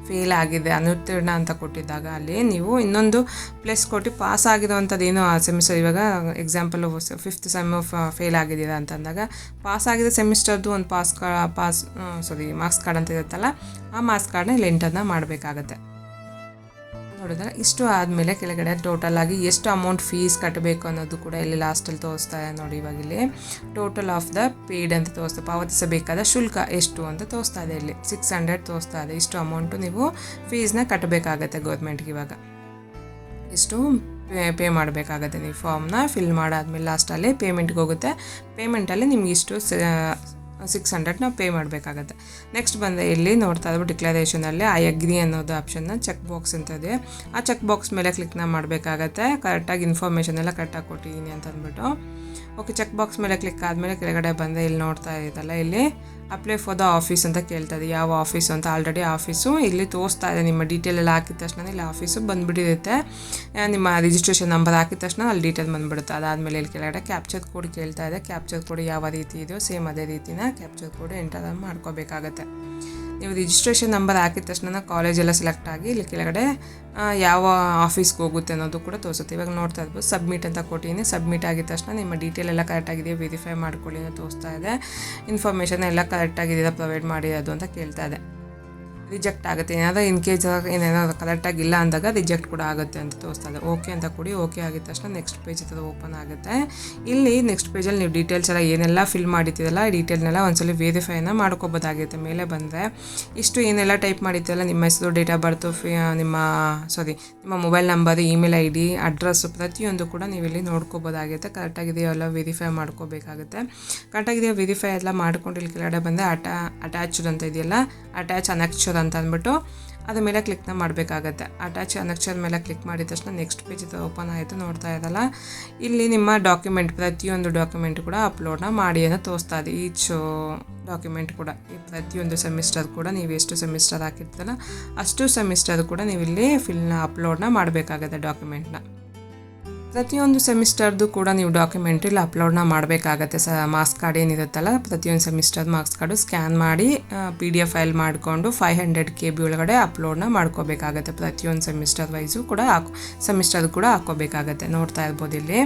ಫೇಲ್ ಆಗಿದೆ, ಅನುತ್ತೀರ್ಣ ಅಂತ ಕೊಟ್ಟಿದ್ದಾಗ ಅಲ್ಲಿ ನೀವು ಇನ್ನೊಂದು ಪ್ಲಸ್ ಕೊಟ್ಟು ಪಾಸ್ ಆಗಿರೋ ಏನೋ ಆ ಸೆಮಿಸ್ಟರ್ ಇವಾಗ ಎಕ್ಸಾಂಪಲ್ ಫಿಫ್ತ್ ಸೆಮ್ ಫೇಲ್ ಆಗಿದ್ದೀರಾ ಅಂತಂದಾಗ ಪಾಸ್ ಆಗಿದ ಸೆಮಿಸ್ಟರ್ದು ಒಂದು ಪಾಸ್ ಕಾ ಪಾಸ್ ಸಾರಿ ಮಾರ್ಕ್ಸ್ ಕಾರ್ಡ್ ಅಂತ ಇರುತ್ತಲ್ಲ, ಆ ಮಾರ್ಕ್ಸ್ ಕಾರ್ಡ್ನ ಇಲ್ಲಿ ಎಂಟರ್ನ ಮಾಡಬೇಕಾಗತ್ತೆ. ನೋಡಿದ್ರೆ ಇಷ್ಟು ಆದಮೇಲೆ ಕೆಳಗಡೆ ಟೋಟಲ್ ಆಗಿ ಎಷ್ಟು ಅಮೌಂಟ್ ಫೀಸ್ ಕಟ್ಟಬೇಕು ಅನ್ನೋದು ಕೂಡ ಇಲ್ಲಿ ಲಾಸ್ಟಲ್ಲಿ ತೋರಿಸ್ತಾ ಇದೆ ನೋಡಿ ಇವಾಗ ಇಲ್ಲಿ. ಟೋಟಲ್ ಆಫ್ ದ ಪೇಯ್ಡ್ ಅಂತ ತೋರಿಸ್ತಾ, ಪಾವತಿಸಬೇಕಾದ ಶುಲ್ಕ ಎಷ್ಟು ಅಂತ ತೋರಿಸ್ತಾ ಇದೆ ಇಲ್ಲಿ. ಸಿಕ್ಸ್ ಹಂಡ್ರೆಡ್ ತೋರಿಸ್ತಾ ಇದೆ, ಇಷ್ಟು ಅಮೌಂಟು ನೀವು ಫೀಸ್ನ ಕಟ್ಟಬೇಕಾಗತ್ತೆ ಗೌರ್ಮೆಂಟ್ಗೆ ಇವಾಗ. ಇಷ್ಟು ಪೇ ಪೇ ಮಾಡಬೇಕಾಗತ್ತೆ ನೀವು ಫಾರ್ಮ್ನ ಫಿಲ್ ಮಾಡಾದ್ಮೇಲೆ ಲಾಸ್ಟಲ್ಲಿ ಪೇಮೆಂಟ್ಗೆ ಹೋಗುತ್ತೆ. ಪೇಮೆಂಟಲ್ಲಿ ನಿಮ್ಗೆ ಇಷ್ಟು ಸಿಕ್ಸ್ ಹಂಡ್ರೆಡ್ನ ಪೇ ಮಾಡಬೇಕಾಗತ್ತೆ. ನೆಕ್ಸ್ಟ್ ಬಂದರೆ ಇಲ್ಲಿ ನೋಡ್ತಾ ಇದ್ಬಿಟ್ಟು ಡಿಕ್ಲರೇಷನಲ್ಲಿ ಐ ಅಗ್ರಿ ಅನ್ನೋದು ಆಪ್ಷನ್ನ ಚೆಕ್ ಬಾಕ್ಸ್ ಅಂತ ಇದೆ. ಆ ಚೆಕ್ ಬಾಕ್ಸ್ ಮೇಲೆ ಕ್ಲಿಕ್ನ ಮಾಡಬೇಕಾಗತ್ತೆ. ಕರೆಕ್ಟಾಗಿ ಇನ್ಫಾರ್ಮೇಷನ್ ಎಲ್ಲ ಕರೆಕ್ಟಾಗಿ ಕೊಟ್ಟಿದ್ದೀನಿ ಅಂತ ಅಂದ್ಬಿಟ್ಟು ಓಕೆ ಚೆಕ್ ಬಾಕ್ಸ್ ಮೇಲೆ ಕ್ಲಿಕ್ ಆದಮೇಲೆ ಕೆಳಗಡೆ ಬಂದರೆ ಇಲ್ಲಿ ನೋಡ್ತಾ ಇದ್ದಲ್ಲ ಇಲ್ಲಿ. ಅಪ್ಲೈ ಫಾರ್ ದ ಆಫೀಸ್ ಅಂತ ಕೇಳ್ತಾ ಇದೆ ಯಾವ ಆಫೀಸು ಅಂತ ಆಲ್ರೆಡಿ ಆಫೀಸು ಇಲ್ಲಿ ತೋರಿಸ್ತಾ ಇದೆ. ನಿಮ್ಮ ಡೀಟೇಲ್ ಎಲ್ಲ ಹಾಕಿದ ತಕ್ಷಣ ಇಲ್ಲಿ ಆಫೀಸು ಬಂದುಬಿಟ್ಟಿರುತ್ತೆ. ನಿಮ್ಮ ರಿಜಿಸ್ಟ್ರೇಷನ್ ನಂಬರ್ ಹಾಕಿದ ತಕ್ಷಣ ಅಲ್ಲಿ ಡೀಟೇಲ್ ಬಂದುಬಿಡುತ್ತೆ. ಅದಾದಮೇಲೆ ಇಲ್ಲಿ ಕೆಳಗಡೆ ಕ್ಯಾಪ್ಚರ್ ಕೋಡ್ ಕೇಳ್ತಾ ಇದೆ. ಕ್ಯಾಪ್ಚರ್ ಕೋಡ್ ಯಾವ ರೀತಿ ಇದೆಯೋ ಸೇಮ್ ಅದೇ ರೀತಿನ ಕ್ಯಾಪ್ಚರ್ ಕೋಡ್ ಎಂಟರ್ ಮಾಡ್ಕೋಬೇಕಾಗತ್ತೆ. ನೀವು ರಿಜಿಸ್ಟ್ರೇಷನ್ ನಂಬರ್ ಹಾಕಿದ ತಕ್ಷಣ ಕಾಲೇಜೆಲ್ಲ ಸೆಲೆಕ್ಟ್ ಆಗಿ ಇಲ್ಲಿ ಕೆಳಗಡೆ ಯಾವ ಆಫೀಸ್ಗೆ ಹೋಗುತ್ತೆ ಅನ್ನೋದು ಕೂಡ ತೋರಿಸುತ್ತೆ. ಇವಾಗ ನೋಡ್ತಾ ಇರ್ಬೋದು ಸಬ್ಮಿಟ್ ಅಂತ ಕೊಟ್ಟಿದ್ದೀನಿ. ಸಬ್ಮಿಟ್ ಆಗಿದ ತಕ್ಷಣ ನಿಮ್ಮ ಡೀಟೇಲ್ ಎಲ್ಲ ಕರೆಕ್ಟಾಗಿದೆಯಾ ವೆರಿಫೈ ಮಾಡ್ಕೊಳ್ಳಿ ಅಂತ ತೋರಿಸ್ತಾ ಇದೆ. ಇನ್ಫಾರ್ಮೇಷನ್ ಎಲ್ಲ ಕರೆಕ್ಟಾಗಿದೆಯಾ ಪ್ರೊವೈಡ್ ಮಾಡಿರೋದು ಅಂತ ಕೇಳ್ತಾ ಇದೆ. ರಿಜೆಕ್ಟ್ ಆಗುತ್ತೆ. ಏನಾದರೂ ಇನ್ ಕೇಸ್ ಏನೇನಾದ್ರು ಕರೆಕ್ಟಾಗಿ ಇಲ್ಲ ಅಂದಾಗ ರಿಜೆಕ್ಟ್ ಕೂಡ ಆಗುತ್ತೆ ಅಂತ ತೋರಿಸ್ತಾ ಇದೆ ಓಕೆ ಅಂತ ಕೊಡಿ. ಓಕೆ ಆಗಿದ ತಕ್ಷಣ ನೆಕ್ಸ್ಟ್ ಪೇಜ್ ಇರ್ತದೆ ಓಪನ್ ಆಗುತ್ತೆ. ಇಲ್ಲಿ ನೆಕ್ಸ್ಟ್ ಪೇಜಲ್ಲಿ ನೀವು ಡೀಟೇಲ್ಸ್ ಎಲ್ಲ ಏನೆಲ್ಲ ಫಿಲ್ ಮಾಡಿದ್ದೀರಲ್ಲ ಈ ಡೀಟೇಲ್ನೆಲ್ಲ ಒಂದ್ಸಲ ವೇರಿಫೈನ ಮಾಡ್ಕೋಬೋದಾಗಿರುತ್ತೆ ಮೇಲೆ ಬಂದರೆ. ಇಷ್ಟು ಏನೆಲ್ಲ ಟೈಪ್ ಮಾಡಿದ್ದೀರಲ್ಲ ನಿಮ್ಮ ಹೆಸರು ಡೇಟ್ ಆಫ್ ಬರ್ತು ನಿಮ್ಮ ಸಾರಿ ನಿಮ್ಮ mobile number email I D address ಪ್ರತಿಯೊಂದು ಕೂಡ ನೀವು ಇಲ್ಲಿ ನೋಡ್ಕೋಬೋದಾಗುತ್ತೆ ಕರೆಕ್ಟಾಗಿದೆಯೋ ಎಲ್ಲ ವೆರಿಫೈ ಮಾಡ್ಕೋಬೇಕಾಗುತ್ತೆ. ಕರೆಕ್ಟಾಗಿದೆಯೋ ವೆರಿಫೈ ಎಲ್ಲ ಮಾಡ್ಕೊಂಡು ಇಲ್ಲಿ ಕೆಳಗಡೆ ಬಂದರೆ ಅಟಾ ಅಟ್ಯಾಚ್ಡ್ ಅಂತ ಇದೆಯಲ್ಲ ಅಟ್ಯಾಚ್ ಅನಕ್ಷರ್ ಅಂತ ಅಂದ್ಬಿಟ್ಟು ಅದ್ರ ಮೇಲೆ ಕ್ಲಿಕ್ನ ಮಾಡಬೇಕಾಗತ್ತೆ. ಅಟ್ಯಾಚ್ ಅನಕ್ಷರ್ ಮೇಲೆ ಕ್ಲಿಕ್ ಮಾಡಿದ ತಕ್ಷಣ ನೆಕ್ಸ್ಟ್ ಪೇಜ್ ಓಪನ್ ಆಯಿತು, ನೋಡ್ತಾ ಇರಲ್ಲ. ಇಲ್ಲಿ ನಿಮ್ಮ ಡಾಕ್ಯುಮೆಂಟ್ ಪ್ರತಿಯೊಂದು ಡಾಕ್ಯುಮೆಂಟ್ ಕೂಡ ಅಪ್ಲೋಡ್ನ ಮಾಡಿ ಅಂತ ತೋರಿಸ್ತಾ ಇದೆ. ಈಚ್ ಡಾಕ್ಯುಮೆಂಟ್ ಕೂಡ, ಈ ಪ್ರತಿಯೊಂದು ಸೆಮಿಸ್ಟರ್ ಕೂಡ ನೀವು ಎಷ್ಟು ಸೆಮಿಸ್ಟರ್ ಹಾಕಿರ್ತೀರಲ್ಲ, ಅಷ್ಟು ಸೆಮಿಸ್ಟರ್ ಕೂಡ ನೀವು ಇಲ್ಲಿ ಫಿಲ್ನ ಅಪ್ಲೋಡ್ನ ಮಾಡಬೇಕಾಗತ್ತೆ ಡಾಕ್ಯುಮೆಂಟ್ನ ಪ್ರತಿಯೊಂದು ಸೆಮಿಸ್ಟರ್ದು ಕೂಡ ನೀವು ಡಾಕ್ಯುಮೆಂಟ್ರಿಲಿ ಅಪ್ಲೋಡ್ನ ಮಾಡಬೇಕಾಗತ್ತೆ. ಸ, ಮಾರ್ಕ್ಸ್ ಕಾರ್ಡ್ ಏನಿರುತ್ತಲ್ಲ, ಪ್ರತಿಯೊಂದು ಸೆಮಿಸ್ಟರ್ ಮಾರ್ಕ್ಸ್ ಕಾರ್ಡು ಸ್ಕ್ಯಾನ್ ಮಾಡಿ ಪಿ ಡಿ ಎಫ್ ಫೈಲ್ ಮಾಡಿಕೊಂಡು ಫೈವ್ ಹಂಡ್ರೆಡ್ ಕೆ ಬಿ ಒಳಗಡೆ ಅಪ್ಲೋಡ್ನ ಮಾಡ್ಕೋಬೇಕಾಗತ್ತೆ. ಪ್ರತಿಯೊಂದು ಸೆಮಿಸ್ಟರ್ ವೈಸು ಕೂಡ ಹಾಕೋ ಸೆಮಿಸ್ಟರ್ ಕೂಡ ಹಾಕೋಬೇಕಾಗತ್ತೆ ನೋಡ್ತಾ ಇರ್ಬೋದು ಇಲ್ಲಿ.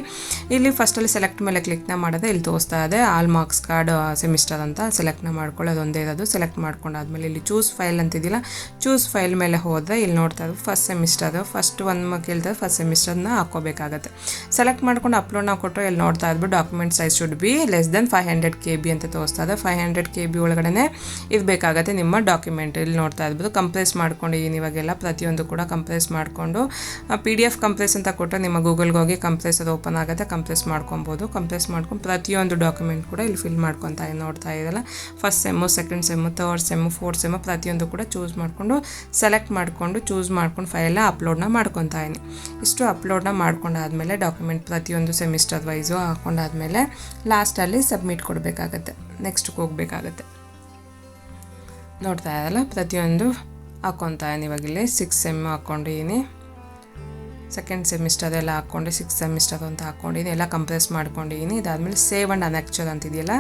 ಇಲ್ಲಿ ಫಸ್ಟಲ್ಲಿ ಸೆಲೆಕ್ಟ್ ಮೇಲೆ ಕ್ಲಿಕ್ನ ಮಾಡಿದ್ರೆ ಇಲ್ಲಿ ತೋರಿಸ್ತಾ ಇದೆ, ಆಲ್ ಮಾರ್ಕ್ಸ್ ಕಾರ್ಡ್ ಸೆಮಿಸ್ಟರ್ ಅಂತ ಸೆಲೆಕ್ಟ್ನ ಮಾಡ್ಕೊಳ್ಳೋದು ಒಂದೇ ಇರೋದು. ಸೆಲೆಕ್ಟ್ ಮಾಡ್ಕೊಂಡಾದ್ಮೇಲೆ ಇಲ್ಲಿ ಚೂಸ್ ಫೈಲ್ ಅಂತಿದ್ದಿಲ್ಲ ಚೂಸ್ ಫೈಲ್ ಮೇಲೆ ಹೋದರೆ ಇಲ್ಲಿ ನೋಡ್ತಾ ಇರೋದು ಫಸ್ಟ್ ಸೆಮಿಸ್ಟರ್ ಫಸ್ಟ್ ಒಂದು ಕೇಳ್ತಾರೆ ಫಸ್ಟ್ ಸೆಮಿಸ್ಟರ್ನ ಹಾಕೋಬೇಕಾಗತ್ತೆ ಸೆಲೆಕ್ಟ್ ಮಾಡ್ಕೊಂಡು ಅಪ್ಲೋಡ್ನ ಕೊಟ್ಟು ಇಲ್ಲಿ ನೋಡ್ತಾ ಇದ್ಬಿಟ್ಟು document size should be less than five hundred K B ಅಂತ ತೋರಿಸ್ತಾ ಇದೆ. ಫೈವ್ ಹಂಡ್ರೆಡ್ ಕೆ ಬಿ ಒಳಗಡೆ ಇರಬೇಕಾಗತ್ತೆ ನಿಮ್ಮ ಡಾಕ್ಯುಮೆಂಟ್ ಇಲ್ಲಿ ನೋಡ್ತಾ ಇದ್ಬಿಟ್ಟು ಮಾಡ್ಕೊಂಡು ಮಾಡ್ಕೊಂಡಿದ್ದೀನಿ ಇವಾಗೆಲ್ಲ ಪ್ರತಿಯೊಂದು ಕೂಡ ಕಂಪ್ರೇಸ್ ಮಾಡಿಕೊಂಡು ಪಿ ಡಿ ಎಫ್ ಕಂಪ್ಲೇಸ್ ಅಂತ ಕೊಟ್ಟರೆ ನಿಮ್ಮ ಗೂಗಲ್ಗೆ ಹೋಗಿ ಕಂಪ್ಲೇಸ್ ಅದು ಓಪನ್ ಆಗುತ್ತೆ ಕಂಪ್ಲೇಸ್ ಮಾಡ್ಕೊಬೋದು. ಕಂಪ್ರೆಸ್ ಮಾಡ್ಕೊಂಡು ಪ್ರತಿಯೊಂದು ಡಾಕ್ಯುಮೆಂಟ್ ಕೂಡ ಇಲ್ಲಿ ಫಿಲ್ ಮಾಡ್ಕೊತಾ ನೋಡ್ತಾ ಇದ್ದಲ್ಲ first sem second sem third sem fourth sem ಪ್ರತಿಯೊಂದು ಕೂಡ ಚೂಸ್ ಮಾಡಿಕೊಂಡು ಸೆಲೆಕ್ಟ್ ಮಾಡಿಕೊಂಡು ಚೂಸ್ ಮಾಡ್ಕೊಂಡು ಫೈಲ್ನ ಅಪ್ಲೋಡ್ನ ಮಾಡ್ಕೊತಾ ಇದ್ದೀನಿ ಇಷ್ಟು ಅಪ್ಲೋಡ್ನ ಮಾಡ್ಕೊಂಡಾದ್ಮೇಲೆ ಡಾಕ್ಯುಮೆಂಟ್ ಪ್ರತಿಯೊಂದು ಸೆಮಿಸ್ಟರ್ ವೈಸು ಹಾಕೊಂಡಾದ್ಮೇಲೆ ಲಾಸ್ಟಲ್ಲಿ ಸಬ್ಮಿಟ್ ಕೊಡಬೇಕಾಗತ್ತೆ. ನೆಕ್ಸ್ಟ್ಗೆ ಹೋಗಬೇಕಾಗತ್ತೆ. ನೋಡ್ತಾ ಇರಲ್ಲ ಪ್ರತಿಯೊಂದು ಹಾಕ್ಕೊತಾ ಇವಾಗಿಲ್ಲಿ ಸಿಕ್ಸ್ ಸೆಮ್ ಹಾಕ್ಕೊಂಡಿದ್ದೀನಿ ಸೆಕೆಂಡ್ ಸೆಮಿಸ್ಟರ್ ಎಲ್ಲ ಹಾಕ್ಕೊಂಡು ಸಿಕ್ಸ್ ಸೆಮಿಸ್ಟರ್ ಅಂತ ಹಾಕ್ಕೊಂಡಿದ್ದೀನಿ ಎಲ್ಲ ಕಂಪ್ರೆಸ್ ಮಾಡ್ಕೊಂಡಿದ್ದೀನಿ ಇದಾದಮೇಲೆ ಸೇವ್ ಆ್ಯಂಡ್ ಅನೆಕ್ಚರ್ ಅಂತಿದೆಯಲ್ಲ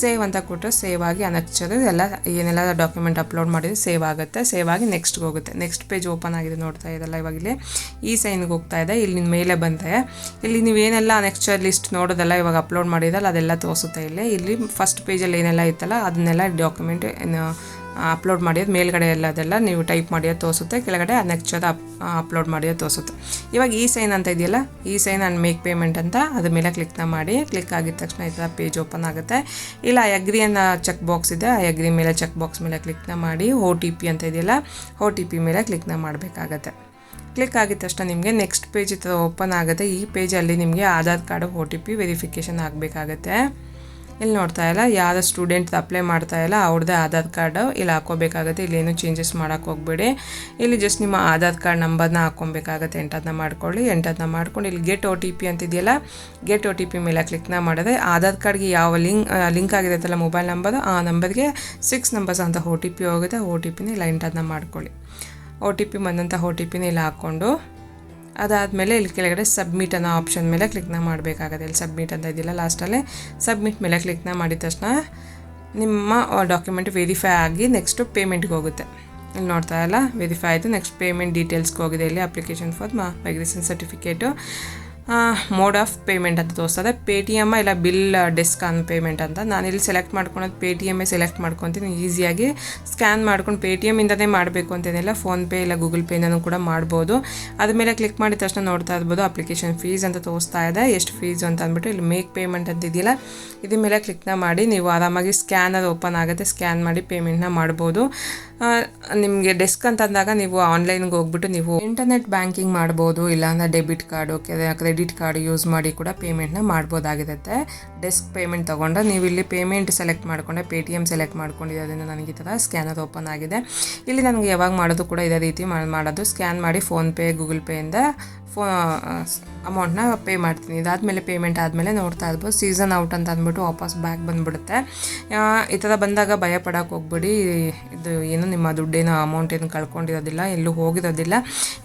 ಸೇವ್ ಅಂತ ಕೊಟ್ಟರೆ ಸೇವ್ ಆಗಿ ಅನೆಕ್ಚರ್ ಎಲ್ಲ ಏನೆಲ್ಲ ಡಾಕ್ಯುಮೆಂಟ್ ಅಪ್ಲೋಡ್ ಮಾಡಿದ್ರೆ ಸೇವ್ ಆಗುತ್ತೆ. ಸೇವ್ ಆಗಿ ನೆಕ್ಸ್ಟ್ಗೆ ಹೋಗುತ್ತೆ. ನೆಕ್ಸ್ಟ್ ಪೇಜ್ ಓಪನ್ ಆಗಿದೆ ನೋಡ್ತಾ ಇದ್ದಲ್ಲ ಇವಾಗಲೇ ಈ ಸೈನ್ಗೆ ಹೋಗ್ತಾ ಇದೆ. ಇಲ್ಲಿ ಮೇಲೆ ಬಂದೆ. ಇಲ್ಲಿ ನೀವೇನೆಲ್ಲ ಅನೆಕ್ಚರ್ ಲಿಸ್ಟ್ ನೋಡೋದಲ್ಲ ಇವಾಗ ಅಪ್ಲೋಡ್ ಮಾಡಿದಲ್ಲ ಅದೆಲ್ಲ ತೋರಿಸುತ್ತೆ ಇಲ್ಲಿ. ಇಲ್ಲಿ ಫಸ್ಟ್ ಪೇಜಲ್ಲಿ ಏನೆಲ್ಲ ಇತ್ತಲ್ಲ, ಅದನ್ನೆಲ್ಲ ಡಾಕ್ಯುಮೆಂಟ್ ಅಪ್ಲೋಡ್ ಮಾಡಿದ ಮೇಲ್ಗಡೆ ಎಲ್ಲ ಅದೆಲ್ಲ ನೀವು ಟೈಪ್ ಮಾಡಿಯೋದು ತೋರಿಸುತ್ತೆ, ಕೆಳಗಡೆ ನೆಕ್ಸ್ಟ್ ಅಪ್ ಅಪ್ಲೋಡ್ ಮಾಡಿಯೋದು ತೋರಿಸುತ್ತೆ. ಇವಾಗ ಈ ಸೈನ್ ಅಂತ ಇದೆಯಲ್ಲ, ಈ ಸೈನ್ ಆ್ಯಂಡ್ ಮೇಕ್ ಪೇಮೆಂಟ್ ಅಂತ ಅದ್ರ ಮೇಲೆ ಕ್ಲಿಕ್ನ ಮಾಡಿ ಕ್ಲಿಕ್ ಆಗಿದ ತಕ್ಷಣ ಈ ಥರ ಪೇಜ್ ಓಪನ್ ಆಗುತ್ತೆ. ಇಲ್ಲ ಐ ಅಗ್ರಿ ಅನ್ನೋ ಚೆಕ್ ಬಾಕ್ಸ್ ಇದೆ ಐ ಅಗ್ರಿ ಮೇಲೆ ಚೆಕ್ ಬಾಕ್ಸ್ ಮೇಲೆ ಕ್ಲಿಕ್ನ ಮಾಡಿ ಓ ಟಿ ಪಿ ಅಂತ ಇದೆಯಲ್ಲ ಓ ಟಿ ಪಿ ಮೇಲೆ ಕ್ಲಿಕ್ನ ಮಾಡಬೇಕಾಗತ್ತೆ. ಕ್ಲಿಕ್ ಆಗಿದ ತಕ್ಷಣ ನಿಮಗೆ ನೆಕ್ಸ್ಟ್ ಪೇಜ್ ಓಪನ್ ಆಗುತ್ತೆ. ಈ ಪೇಜಲ್ಲಿ ನಿಮಗೆ Aadhaar card O T P verification ಆಗಬೇಕಾಗತ್ತೆ. ಇಲ್ಲಿ ನೋಡ್ತಾ ಇಲ್ಲ. ಯಾವ ಸ್ಟೂಡೆಂಟ್ ಅಪ್ಲೈ ಮಾಡ್ತಾ ಇಲ್ಲ. ಅವ್ರದ್ದೇ ಆಧಾರ್ ಕಾರ್ಡು ಇಲ್ಲಿ ಹಾಕೋಬೇಕಾಗುತ್ತೆ ಇಲ್ಲೇನು ಚೇಂಜಸ್ ಮಾಡೋಕೆ ಹೋಗ್ಬೇಡಿ. ಇಲ್ಲಿ ಜಸ್ಟ್ ನಿಮ್ಮ ಆಧಾರ್ ಕಾರ್ಡ್ ನಂಬರ್ನ ಹಾಕೊಬೇಕಾಗತ್ತೆ ಎಂಟದನ್ನ ಮಾಡ್ಕೊಳ್ಳಿ. ಎಂಟದನ್ನ ಮಾಡ್ಕೊಂಡು ಇಲ್ಲಿ ಗೆಟ್ ಒ ಟಿ ಪಿ ಅಂತಿದೆಯಲ್ಲ ಗೆಟ್ ಒ ಟಿ ಪಿ ಮೇಲೆ ಕ್ಲಿಕ್ನ ಮಾಡಿದ್ರೆ ಆಧಾರ್ ಕಾರ್ಡ್ಗೆ ಯಾವ ಲಿಂಕ್ ಲಿಂಕ್ ಆಗಿರುತ್ತಲ್ಲ ಮೊಬೈಲ್ ನಂಬರ್ ಆ ನಂಬರ್ಗೆ ಸಿಕ್ಸ್ ನಂಬರ್ಸ್ ಅಂತ ಒ ಟಿ ಪಿ ಹೋಗುತ್ತೆ. ಒ ಟಿ ಪಿನ ಇಲ್ಲ ಎಂಟದನ್ನ ಮಾಡ್ಕೊಳ್ಳಿ. ಒ ಟಿ ಪಿ ಬಂದಂಥ ಒ ಟಿ ಪಿನ ಇಲ್ಲಿ ಹಾಕ್ಕೊಂಡು ಅದಾದಮೇಲೆ ಇಲ್ಲಿ ಕೆಳಗಡೆ ಸಬ್ಮಿಟ್ ಅನ್ನೋ ಆಪ್ಷನ್ ಮೇಲೆ ಕ್ಲಿಕ್ನ ಮಾಡಬೇಕಾಗುತ್ತೆ. ಇಲ್ಲಿ ಸಬ್ಮಿಟ್ ಅಂತ ಇದೆಯಲ್ಲ ಲಾಸ್ಟಲ್ಲೇ ಸಬ್ಮಿಟ್ ಮೇಲೆ ಕ್ಲಿಕ್ನ ಮಾಡಿದ ತಕ್ಷಣ ನಿಮ್ಮ ಡಾಕ್ಯುಮೆಂಟ್ ವೆರಿಫೈ ಆಗಿ ನೆಕ್ಸ್ಟು ಪೇಮೆಂಟ್ಗೆ ಹೋಗುತ್ತೆ. ಇಲ್ಲಿ ನೋಡ್ತಾ ಇಲ್ಲ ವೆರಿಫೈ ಆಯಿತು ನೆಕ್ಸ್ಟ್ ಪೇಮೆಂಟ್ ಡೀಟೇಲ್ಸ್ಗೆ ಹೋಗಿದೆ. ಇಲ್ಲಿ application for migration certificate mode of payment ಅಂತ ತೋರಿಸ್ತದೆ ಪೇ ಟಿ ಎಂ ಇಲ್ಲ ಬಿಲ್ ಡೆಸ್ಕ್ ಆನ್ ಪೇಮೆಂಟ್ ಅಂತ. ನಾನು ಇಲ್ಲಿ ಸೆಲೆಕ್ಟ್ ಮಾಡ್ಕೊಳೋದು ಪೇ ಟಿ ಎಮ್ಮೇ ಸೆಲೆಕ್ಟ್ ಮಾಡ್ಕೊತೀನಿ. ಈಸಿಯಾಗಿ ಸ್ಕ್ಯಾನ್ ಮಾಡ್ಕೊಂಡು ಪೇ ಟಿ ಎಮ್ಮಿಂದನೇ ಮಾಡಬೇಕು ಅಂತೇನಿಲ್ಲ. ಫೋನ್ಪೇ ಇಲ್ಲ ಗೂಗಲ್ ಪೇನೂ ಕೂಡ ಮಾಡ್ಬೋದು. ಅದ್ರ ಮೇಲೆ ಕ್ಲಿಕ್ ಮಾಡಿದ ತಕ್ಷಣ ನೋಡ್ತಾ ಇರ್ಬೋದು ಅಪ್ಲಿಕೇಶನ್ ಫೀಸ್ ಅಂತ ತೋರಿಸ್ತಾ ಇದೆ. ಎಷ್ಟು ಫೀಸ್ ಅಂತ ಅಂದ್ಬಿಟ್ಟು ಇಲ್ಲಿ ಮೇಕ್ ಪೇಮೆಂಟ್ ಅಂತ ಇದೆಯಲ್ಲ ಇದ್ರ ಮೇಲೆ ಕ್ಲಿಕ್ನ ಮಾಡಿ. ನೀವು ಆರಾಮಾಗಿ ಸ್ಕ್ಯಾನರ್ ಓಪನ್ ಆಗುತ್ತೆ. ಸ್ಕ್ಯಾನ್ ಮಾಡಿ ಪೇಮೆಂಟ್ನ ಮಾಡ್ಬೋದು. ನಿಮಗೆ ಡೆಸ್ಕ್ ಅಂತ ಅಂದಾಗ ನೀವು ಆನ್ಲೈನ್ಗೆ ಹೋಗ್ಬಿಟ್ಟು ನೀವು ಇಂಟರ್ನೆಟ್ ಬ್ಯಾಂಕಿಂಗ್ ಮಾಡ್ಬೋದು, ಇಲ್ಲಾಂದ್ರೆ debit card credit card use ಮಾಡಿ ಕೂಡ ಪೇಮೆಂಟ್ನ ಮಾಡ್ಬೋದಾಗಿರುತ್ತೆ. ಡೆಸ್ಕ್ ಪೇಮೆಂಟ್ ತೊಗೊಂಡ್ರೆ ನೀವು ಇಲ್ಲಿ ಪೇಮೆಂಟ್ ಸೆಲೆಕ್ಟ್ ಮಾಡಿಕೊಂಡೆ ಪೇ ಟಿ ಎಂ ಸೆಲೆಕ್ಟ್ ಮಾಡ್ಕೊಂಡಿರೋದ್ರಿಂದ ನನಗೆ ಈ ಥರ ಸ್ಕ್ಯಾನರ್ ಓಪನ್ ಆಗಿದೆ. ಇಲ್ಲಿ ನನಗೆ ಯಾವಾಗ ಮಾಡೋದು ಕೂಡ ಇದೇ ರೀತಿ ಮಾಡ್- ಮಾಡೋದು. ಸ್ಕ್ಯಾನ್ ಮಾಡಿ ಫೋನ್ಪೇ ಗೂಗಲ್ ಪೇಯಿಂದ ಫೋ ಅಮೌಂಟ್ನ ಪೇ ಮಾಡ್ತೀನಿ. ಇದಾದಮೇಲೆ ಪೇಮೆಂಟ್ ಆದಮೇಲೆ ನೋಡ್ತಾ ಇರ್ಬೋದು. ಸೀಸನ್ ಔಟ್ ಅಂತ ಅಂದ್ಬಿಟ್ಟು ವಾಪಸ್ ಬ್ಯಾಕ್ ಬಂದುಬಿಡುತ್ತೆ. ಈ ಥರ ಬಂದಾಗ ಭಯ ಪಡೋಕೆ ಹೋಗ್ಬಿಡಿ. ಇದು ಏನು ನಿಮ್ಮ ದುಡ್ಡೇನು ಅಮೌಂಟ್ ಏನು ಕಳ್ಕೊಂಡಿರೋದಿಲ್ಲ, ಎಲ್ಲೂ ಹೋಗಿರೋದಿಲ್ಲ.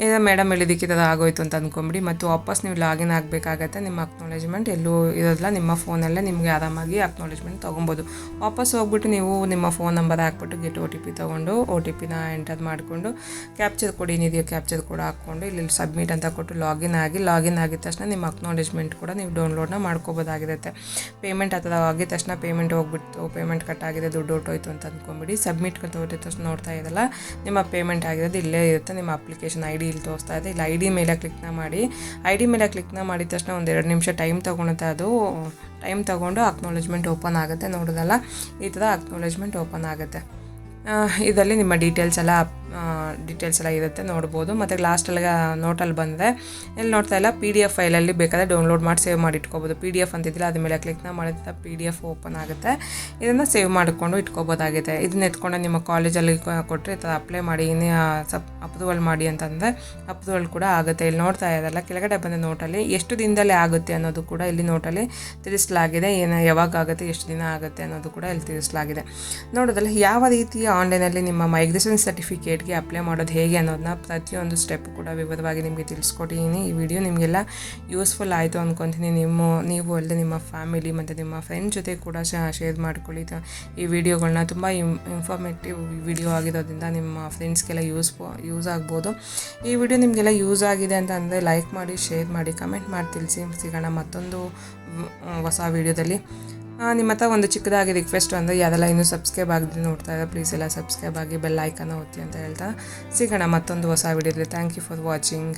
ಏನೋ ಮೇಡಮ್ ಥರ ಆಗೋಯ್ತು ಅಂತ ಅಂದ್ಕೊಂಬಿಡಿ ಮತ್ತು ವಾಪಸ್ ನೀವು ಲಾಗಿನ್ ಆಗಬೇಕಾಗತ್ತೆ, ನಿಮ್ಮ ಅಕ್ನಾಲೇಜ್ಮೆಂಟ್ ಎಲ್ಲೂ ಇರೋದಿಲ್ಲ. ನಿಮ್ಮ ಫೋನಲ್ಲೇ ನಿಮಗೆ ಆರಾಮಾಗಿ ಅಕ್ನಾಲೇಜ್ಮೆಂಟ್ ತೊಗೊಬೋದು. ವಾಪಸ್ ಹೋಗ್ಬಿಟ್ಟು ನೀವು ನಿಮ್ಮ ಫೋನ್ ನಂಬರ್ ಹಾಕ್ಬಿಟ್ಟು ಗೆಟ್ ಒ ಟಿ ಪಿ ತೊಗೊಂಡು ಒ ಟಿ ಪಿನ ಎಂಟರ್ ಮಾಡಿಕೊಂಡು ಕ್ಯಾಪ್ಚರ್ ಕೊಡಿ ಏನಿದೆಯೋ ಕ್ಯಾಪ್ಚರ್ ಕೂಡ ಹಾಕ್ಕೊಂಡು, ಇಲ್ಲಿ ಸಬ್ಮಿಟ್ ಅಂತ ಕೊಟ್ಟು ಲಾಗಿನ್ ಆಗಿ ಲಾಗಿನ್ ಆಗಿದ ತಕ್ಷಣ ನಿಮ್ಮ ಅಕ್ನಾಲೇಜ್ಮೆಂಟ್ ಕೂಡ ನೀವು ಡೌನ್ಲೋಡ್ನ ಮಾಡ್ಕೋಬೋದಾಗಿರುತ್ತೆ. ಪೇಮೆಂಟ್ ಆ ಥರ ಆಗಿದ ತಕ್ಷಣ ಪೇಮೆಂಟ್ ಹೋಗ್ಬಿಟ್ಟು ಪೇಮೆಂಟ್ ಕಟ್ ಆಗಿದೆ, ದುಡ್ಡು ಹೊಟ್ಟೋಯ್ತು ಅಂತ ಅಂದ್ಕೊಂಬಿಡಿ ಸಬ್ಮಿಟ್ ಹೊಟ್ಟಿದ ತಕ್ಷಣ ನೋಡ್ತಾ ಇದ್ದಲ್ಲ, ನಿಮ್ಮ ಪೇಮೆಂಟ್ ಆಗಿರೋದು ಇಲ್ಲೇ ಇರುತ್ತೆ, ನಿಮ್ಮ ಅಪ್ಲಿಕೇಶನ್ ಐ ಡಿ ಇಲ್ಲಿ ತೋರಿಸ್ತಾ ಇದೆ. ಇಲ್ಲಿ ಐ ಡಿ ಮೇಲೆ ಕ್ಲಿಕ್ನ ಮಾಡಿ. ಐ ಡಿ ಮೇಲೆ ಕ್ಲಿಕ್ನ ಮಾಡಿದ ತಕ್ಷಣ ಒಂದು ಎರಡು ನಿಮಿಷ ಟೈಮ್ ತೊಗೊಳುತ್ತೆ ಅದು. ಟೈಮ್ ತೊಗೊಂಡು ಅಕ್ನಾಲೇಜ್ಮೆಂಟ್ ಓಪನ್ ಆಗುತ್ತೆ ನೋಡೋದಲ್ಲ ಈ ಥರ ಅಕ್ನಾಲೇಜ್ಮೆಂಟ್ ಓಪನ್ ಆಗುತ್ತೆ. ಇದರಲ್ಲಿ ನಿಮ್ಮ ಡೀಟೇಲ್ಸ್ ಎಲ್ಲ ಡೀಟೇಲ್ಸ್ ಎಲ್ಲ ಇರುತ್ತೆ, ನೋಡ್ಬೋದು. ಮತ್ತು ಲಾಸ್ಟಲ್ಲಿ ನೋಟಲ್ಲಿ ಬಂದರೆ ಇಲ್ಲಿ ನೋಡ್ತಾ ಇಲ್ಲ ಪಿ ಡಿ ಎಫ್ ಫೈಲಲ್ಲಿ ಬೇಕಾದರೆ ಡೌನ್ಲೋಡ್ ಮಾಡಿ ಸೇವ್ ಮಾಡಿ ಇಟ್ಕೋಬೋದು. ಪಿ ಡಿ ಎಫ್ ಅಂತಿದ್ದಿಲ್ಲ ಅದ್ರ ಮೇಲೆ ಕ್ಲಿಕ್ನ ಮಾಡಿದ ಪಿ ಡಿ ಎಫ್ ಓಪನ್ ಆಗುತ್ತೆ. ಇದನ್ನು ಸೇವ್ ಮಾಡಿಕೊಂಡು ಇಟ್ಕೋಬೋದಾಗಿದೆ. ಇದನ್ನ ಎತ್ಕೊಂಡು ನಿಮ್ಮ ಕಾಲೇಜಲ್ಲಿ ಕೊಟ್ಟರೆ ಈ ಅಪ್ಲೈ ಮಾಡಿ, ಇನ್ನೇ ಸಪ್ ಅಪ್ರೂವಲ್ ಮಾಡಿ ಅಂತಂದರೆ ಅಪ್ರೂವಲ್ ಕೂಡ ಆಗುತ್ತೆ. ಇಲ್ಲಿ ನೋಡ್ತಾ ಇರಲ್ಲ ಕೆಳಗಡೆ ಬಂದ ನೋಟಲ್ಲಿ ಎಷ್ಟು ದಿನದಲ್ಲಿ ಆಗುತ್ತೆ ಅನ್ನೋದು ಕೂಡ ಇಲ್ಲಿ ನೋಟಲ್ಲಿ ತಿಳಿಸಲಾಗಿದೆ. ಏನು ಯಾವಾಗ ಆಗುತ್ತೆ, ಎಷ್ಟು ದಿನ ಆಗುತ್ತೆ ಅನ್ನೋದು ಕೂಡ ಇಲ್ಲಿ ತಿಳಿಸಲಾಗಿದೆ. ನೋಡೋದಲ್ಲ, ಯಾವ ರೀತಿಯ ಆನ್ಲೈನಲ್ಲಿ ನಿಮ್ಮ ಮೈಗ್ರೇಷನ್ ಸರ್ಟಿಫಿಕೇಟ್ಗೆ ಅಪ್ಲೈ ಮಾಡೋದು ಹೇಗೆ ಅನ್ನೋದನ್ನ ಪ್ರತಿಯೊಂದು ಸ್ಟೆಪ್ ಕೂಡ ವಿವರವಾಗಿ ನಿಮಗೆ ತಿಳಿಸ್ಕೊಟ್ಟಿದ್ದೀನಿ ಈ ವಿಡಿಯೋ ನಿಮಗೆಲ್ಲ ಯೂಸ್ಫುಲ್ ಆಯಿತು ಅಂದ್ಕೊತೀನಿ ನಿಮ್ಮ, ನೀವು ಅಲ್ಲದೆ ನಿಮ್ಮ ಫ್ಯಾಮಿಲಿ ಮತ್ತು ನಿಮ್ಮ ಫ್ರೆಂಡ್ ಜೊತೆ ಕೂಡ ಶೇರ್ ಮಾಡ್ಕೊಳ್ಳಿ. ಈ ವಿಡಿಯೋಗಳನ್ನ ತುಂಬ ಇನ್ಫಾರ್ಮೇಟಿವ್ ವಿಡಿಯೋ ಆಗಿರೋದ್ರಿಂದ ನಿಮ್ಮ ಫ್ರೆಂಡ್ಸ್ಗೆಲ್ಲ ಯೂಸ್ ಯೂಸ್ ಆಗ್ಬೋದು. ಈ ವಿಡಿಯೋ ನಿಮಗೆಲ್ಲ ಯೂಸ್ ಆಗಿದೆ ಅಂತ ಅಂದರೆ ಲೈಕ್ ಮಾಡಿ ಶೇರ್ ಮಾಡಿ ಕಮೆಂಟ್ ಮಾಡಿ ತಿಳಿಸಿ. ಸಿಗೋಣ ಮತ್ತೊಂದು ಹೊಸ ವಿಡಿಯೋದಲ್ಲಿ ನಿಮ್ಮ ಹತ್ರ ಒಂದು ಚಿಕ್ಕದಾಗಿ ರಿಕ್ವೆಸ್ಟ್ ಅಂದರೆ ಯಾರೆಲ್ಲ ಇನ್ನೂ ಸಬ್ಸ್ಕ್ರೈಬ್ ಆಗಿದ್ರೆ ನೋಡ್ತಾ ಇದ್ದಾರೆ ಪ್ಲೀಸ್ ಎಲ್ಲ ಸಬ್ಸ್ಕ್ರೈಬ್ ಆಗಿ ಬೆಲ್ ಐಕನ್ನ ಒತ್ತಿ ಅಂತ ಹೇಳ್ತಾ ಸಿಗೋಣ ಮತ್ತೊಂದು ಹೊಸ ವಿಡಿಯೋದಲ್ಲಿ ಥ್ಯಾಂಕ್ ಯು ಫಾರ್ ವಾಚಿಂಗ್